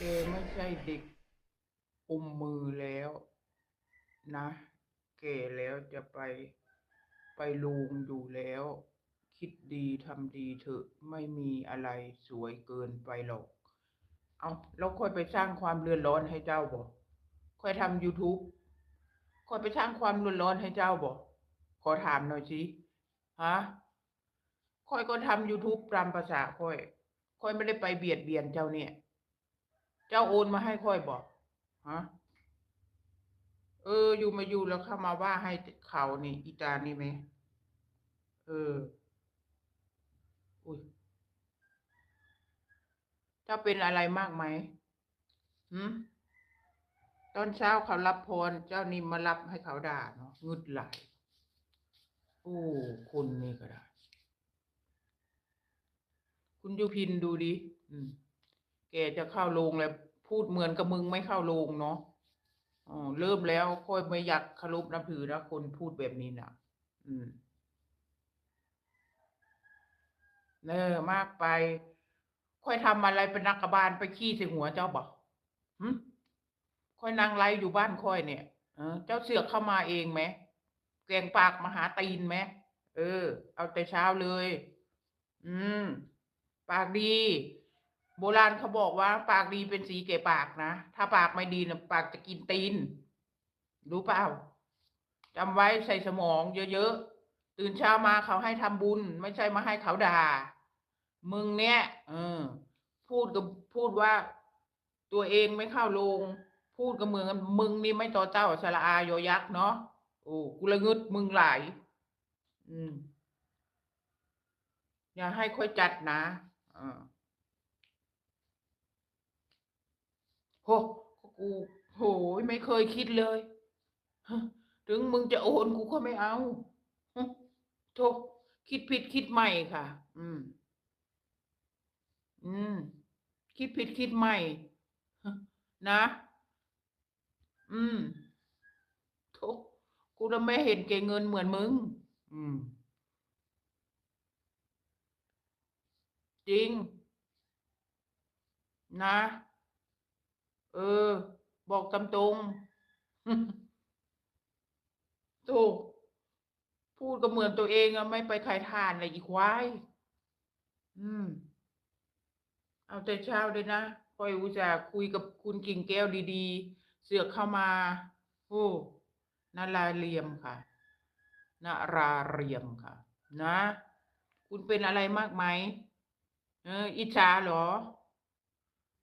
แกไม่ใช่เด็กอุ้มมือแล้วนะแก่แล้วจะไปไปลุงอยู่แล้ว คิดดีทำดีเถอะไม่มีอะไรสวยเกินไปหรอก เอาแล้วค่อยไปสร้างความเดือดร้อนให้เจ้าบ่ค่อยทำ YouTube ค่อยไปสร้างความเดือดร้อนให้เจ้าบ่ขอถามหน่อยสิฮะค่อยก็ทำ YouTube ตามภาษาค่อย ค่อยไม่ได้ไปเบียดเบียนเจ้าเนี่ย เจ้าโอนมาให้ค่อยบอกฮะเออ อยู่มาอยู่แล้วเข้ามาว่าให้เขานี่ อีตานี่ไหมเออ อุ้ยเจ้าเป็นอะไรมากไหมหืมตอนเช้าเขารับพร เจ้านี่มารับให้เขาด่าเนาะงึดไหลายโอ้คุณนี่ก็ได้ คุณยุพินดูดิ อืม แกจะเข้าโรงแล้วพูดเหมือนกับมึงไม่เข้าโรงเนาะอ๋อเริ่มแล้วค่อยไม่อยากคารพนับถือนะคนพูดแบบนี้นะอืมเนอมากไป ค่อยทำอะไรเป็นนักบาลไปขี้ใส่หัวเจ้าบอกหึค่อยนางไลอยู่บ้านค่อยเนี่ยเออเจ้าเสือกเข้ามาเองไหมแกงปากมาหาตีนไหมเออ เอาแต่เช้าเลย อืม ปากดี โบราณเขาบอกว่า ปากดีเป็นสีแก่ปากนะ ถ้าปากไม่ดีนะปากจะกินตีน รู้เปล่าจำไว้ใส่สมองเยอะๆ ตื่นเช้ามาเขาให้ทำบุญ ไม่ใช่มาให้เขาด่า มึงเนี่ย เออ พูดกับพูดว่า ตัวเองไม่เข้าโรงพูดกับมึงมึงนี่ไม่ต่อเจ้าสระอายอยักษ์เนาะ โอ้กูละงึดมึงหลาย อืม อย่าให้ค่อยจัดนะอ่า โหกูโหยไม่เคยคิดเลยถึงมึงจะโอนกูก็ไม่เอาโธ่คิดผิดคิดใหม่ค่ะ อืม อืม คิดผิดคิดใหม่นะ อืมโธ่กูจะไม่เห็นเก่เงินเหมือนมึง อืม จริง นะ เออ บอกตามตรงถูกพูดก็เหมือนตัวเองอะไม่ไปขายทานอะไรอีกควายอืม เอาแต่เช้าเลยนะคอยอุตส่าห์คุยกับคุณกิ่งแก้วดีๆ เสือกเข้ามา โอ้นาราเรียมค่ะนาราเรียมค่ะ นะ คุณเป็นอะไรมากไหมเอออิจฉาเหรอ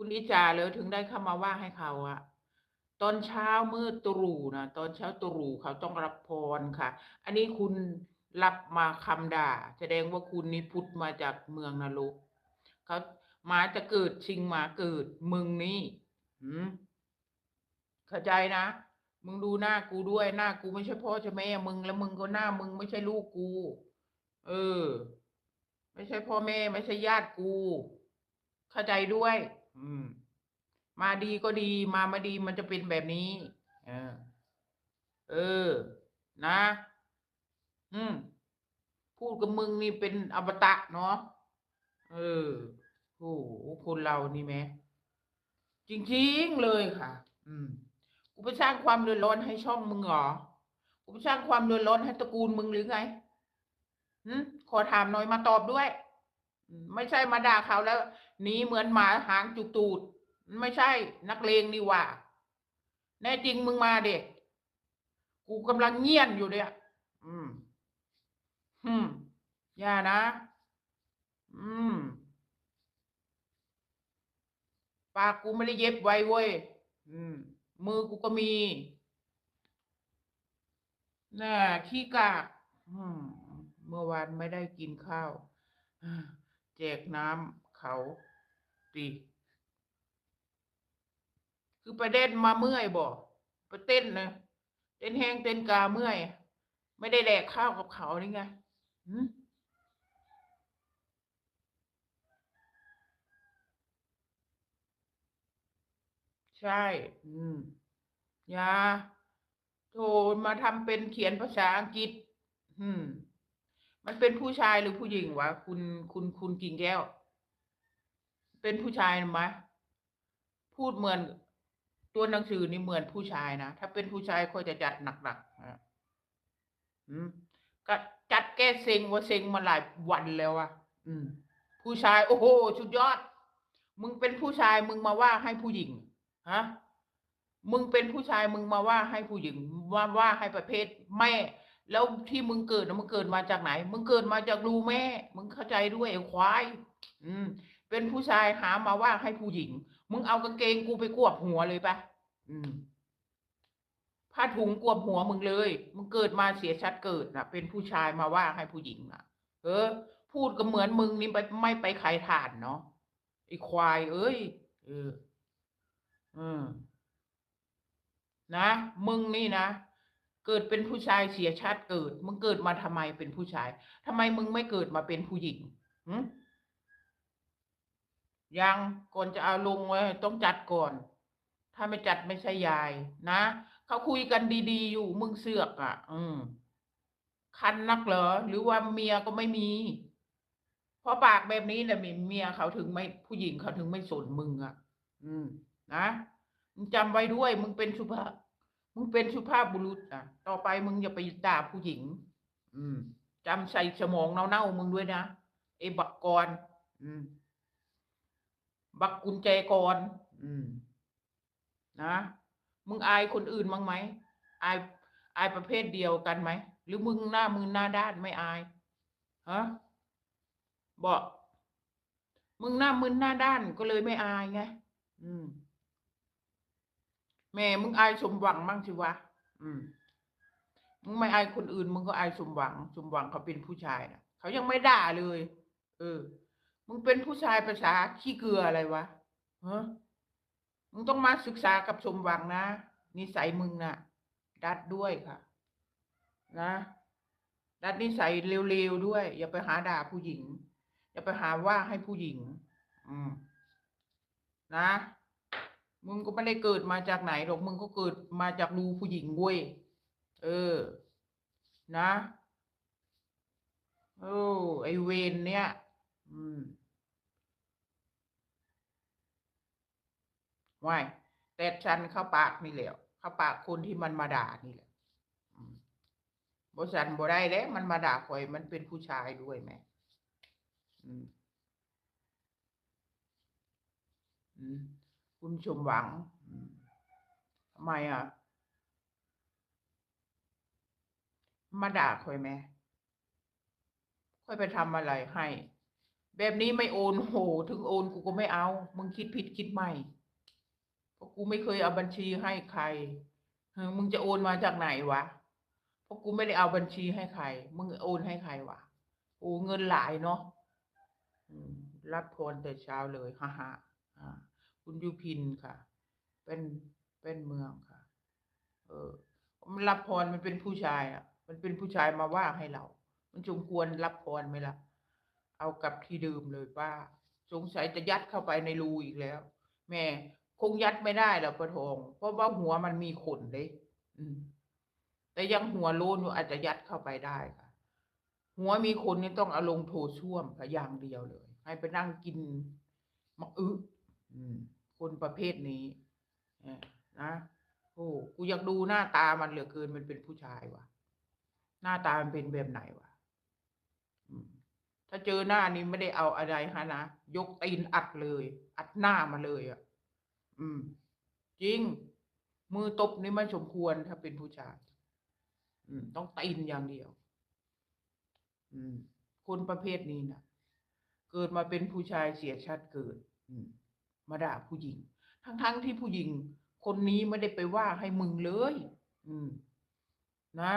คุณอิจาเหรอถึงได้เข้ามาว่าให้เขาอะตอนเช้ามืดตรู่นะตอนเช้าตรู่เขาต้องรับพรค่ะ อันนี้คุณรับมาคำด่า แสดงว่าคุณนี่พุทธมาจากเมืองนรกเขาหมาจะเกิดชิงหมาเกิดมึงนี่หืมเข้าใจนะมึงดูหน้ากูด้วยหน้ากูไม่ใช่พ่อใช่แม่มึงแล้วมึงก็หน้ามึงไม่ใช่ลูกกู เออ ไม่ใช่พ่อแม่ ไม่ใช่ญาติกู เข้าใจด้วย อืม มาดีก็ดี มาไม่ดีมันจะเป็นแบบนี้เออเออ นะ อืม พูดกับมึงนี่เป็นอมตะเนาะเออโอ้โหคนเรานี่แม้จริงๆเลยค่ะ อืม กูไปสร้างความเดือดร้อนให้ช่องมึงเหรอ กูไปสร้างความเดือดร้อนให้ตระกูลมึงหรือไงหืมขอถามหน่อยมาตอบด้วย ไม่ใช่มาด่าเขาแล้ว หนีเหมือนหมาหางจุกตูด ไม่ใช่นักเลงนี่ว่า แน่จริงมึงมาเด็ก กูกำลังเงียนอยู่เนี่ย อืม อืม อย่านะ อืม ปากกูไม่ได้เย็บไว้เว้ย อืม มือกูก็มีน่าขี้กากเมื่อวานไม่ได้กินข้าว แจกน้ำ เขาตีคือไปเต้นมาเมื่อยบ่ไปเต้นนะเต้นแห้งเต้นกาเมื่อย ไม่ได้แดกข้าวกับเขานี่ไงหืมใช่ อืมอย่าโทรมาทำเป็นเขียนภาษาอังกฤษ อืม มันเป็นผู้ชายหรือผู้หญิงวะ คุณคุณคุณกิ่งแก้ว เป็นผู้ชายไหมพูดเหมือน ตัวหนังสือนี่เหมือนผู้ชายนะถ้าเป็นผู้ชายค่อยจะจัดหนักๆนะอืมก็จัดแก้เซ็งว่าเซ็งมาหลายวันแล้วอะอืม ผู้ชายโอ้โหสุดยอด มึงเป็นผู้ชายมึงมาว่าให้ผู้หญิงฮะมึงเป็นผู้ชายมึงมาว่าให้ผู้หญิงว่าว่าให้ประเภทแม่ แล้วที่มึงเกิดนะมึงเกิดมาจากไหน มึงเกิดมาจากรูแม่ มึงเข้าใจด้วยไอ้ควาย อืม เป็นผู้ชายหามาว่าให้ผู้หญิง มึงเอากางเกงกูไปกวบหัวเลยปะอืมผ้าถุงกวบหัวมึงเลย มึงเกิดมาเสียชัดเกิดนะเป็นผู้ชายมาว่าให้ผู้หญิงนะเออ พูดก็เหมือนมึงนี่ไปไม่ไปขายถ่านเนาะไอ้ควาย เอ้ย เออ อืมนะ มึงนี่นะ เกิดเป็นผู้ชายเสียชาติเกิด มึงเกิดมาทำไมเป็นผู้ชายทำไมมึงไม่เกิดมาเป็นผู้หญิงหึ ยังก่อนจะเอาลงไว้ต้องจัดก่อน ถ้าไม่จัดไม่ใช่ยาย นะเขาคุยกันดีๆ อยู่มึงเสือกอะ อืมคันนักเหรอ หรือว่าเมียก็ไม่มี เพราะปากแบบนี้แหละเมียเขาถึงไม่ผู้หญิงเขาถึงไม่สนมึงอะ อืม นะมึงจำไว้ด้วย มึงเป็นสุภาพ มึงเป็นสุภาพบุรุษอะ ต่อไปมึงอย่าไปด่าผู้หญิง อืมจำใส่สมองเน่าๆมึงด้วยนะไอ้บักกรอืม บักกุญแจกรอืม นะ มึงอายคนอื่นมั้งไหมอายอายประเภทเดียวกันไหม หรือมึงหน้ามือหน้าด้านไม่อายฮะบอกมึงหน้ามึนหน้าด้านก็เลยไม่อายไง อืม แม่มึงอายสมหวังมั่งสิวะ อืม มึงไม่อายคนอื่น มึงก็อายสมหวัง สมหวังเขาเป็นผู้ชายนะเขายังไม่ด่าเลย เออ มึงเป็นผู้ชายภาษาขี้เกลืออะไรวะฮะมึงต้องมาศึกษากับสมวังนะนิสัยมึงนะ่ะ ดัดด้วยค่ะ นะดัดนิสัยเร็วๆด้วย อย่าไปหาด่าผู้หญิง อย่าไปหาว่าให้ผู้หญิง อืม นะ มึงก็ไม่ได้เกิดมาจากไหนหรอกมึงก็เกิดมาจากรูผู้หญิงเว้ยเออ นะโอ้ไอเวนเนี่ย อืม ว่ายแต่ฉันเข้าปากนี่แหละเข้าปากคนที่มันมาด่านี่แหละอืมบสันบ่ได้แล้วมันมาด่าข่อยมันเป็นผู้ชายด้วยแม่อืมคุณชมหวังทำไมอะ มาด่าค่อยไหมค่อยไปทำอะไรให้ แบบนี้ไม่โอนโห ถึงโอนกูก็ไม่เอา มึงคิดผิดคิดใหม่ เพราะกูไม่เคยเอาบัญชีให้ใครมึงจะโอนมาจากไหนวะเพราะกูไม่ได้เอาบัญชีให้ใคร มึงโอนให้ใครวะโอ้เงินหลายเนาะรับพรแต่เช้าเลยฮ่าฮ่าอ่าคุณยุพินค่ะ เป็นเป็นเมืองค่ะ เออมันรับพรมันเป็นผู้ชายอะ มันเป็นผู้ชายมาว่าให้เรา มันสมควรรับพรไหมล่ะ เอากลับที่เดิมเลยป้า สงสัยจะยัดเข้าไปในรูอีกแล้ว แม่ คงยัดไม่ได้หรอกประทองเพราะว่าหัวมันมีขนเลยแต่ยังหัวโลนอยู่อาจจะยัดเข้าไปได้ค่ะ หัวมีขนนี่ต้องเอาลงโถส้วมค่ะอย่างเดียวเลย ให้ไปนั่งกินมักอึอคนประเภทนี้เออนะโอ้กูอยากดูหน้าตามันเหลือเกินมันเป็นผู้ชายวะหน้าตามันเป็นแบบไหนวะถ้าเจอหน้านี้ไม่ได้เอาอะไรฮะนะยกตีนอัดเลย อัดหน้ามาเลยอะ อืม จริง มือตบนี่ไม่สมควรถ้าเป็นผู้ชาย อืม ต้องตีนอย่างเดียว อืม คนประเภทนี้นะเกิดมาเป็นผู้ชายเสียชาติเกิด อืม มาด่าผู้หญิง ทั้งๆที่ผู้หญิง คนนี้ไม่ได้ไปว่าให้มึงเลย อืม นะ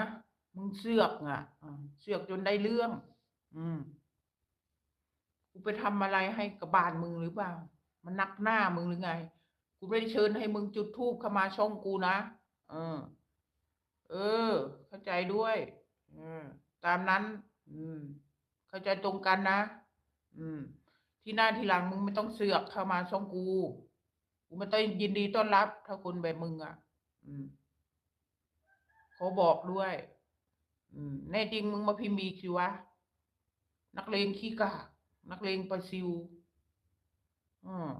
มึงเสือกอะอ่าเสือกจนได้เรื่อง อืม กูไปทำอะไรให้กับบานมึงหรือเปล่า มันนักหน้ามึงหรือไง กูไม่ได้เชิญให้มึงจุดธูปเข้ามาช่องกูนะเออ เออ เข้าใจด้วยออตามนั้น อืม เข้าใจตรงกันนะอืม ที่หน้าที่หลังมึงไม่ต้องเสือกเข้ามาช่องกูกูไม่ต้องยินดีต้อนรับ ถ้าคนแบบมึงอะ อืมขอบอกด้วย อืมแน่จริงมึงมาพิมพ์อีกสิวะนักเลงขี้กากนักเลงปลาซิว อืม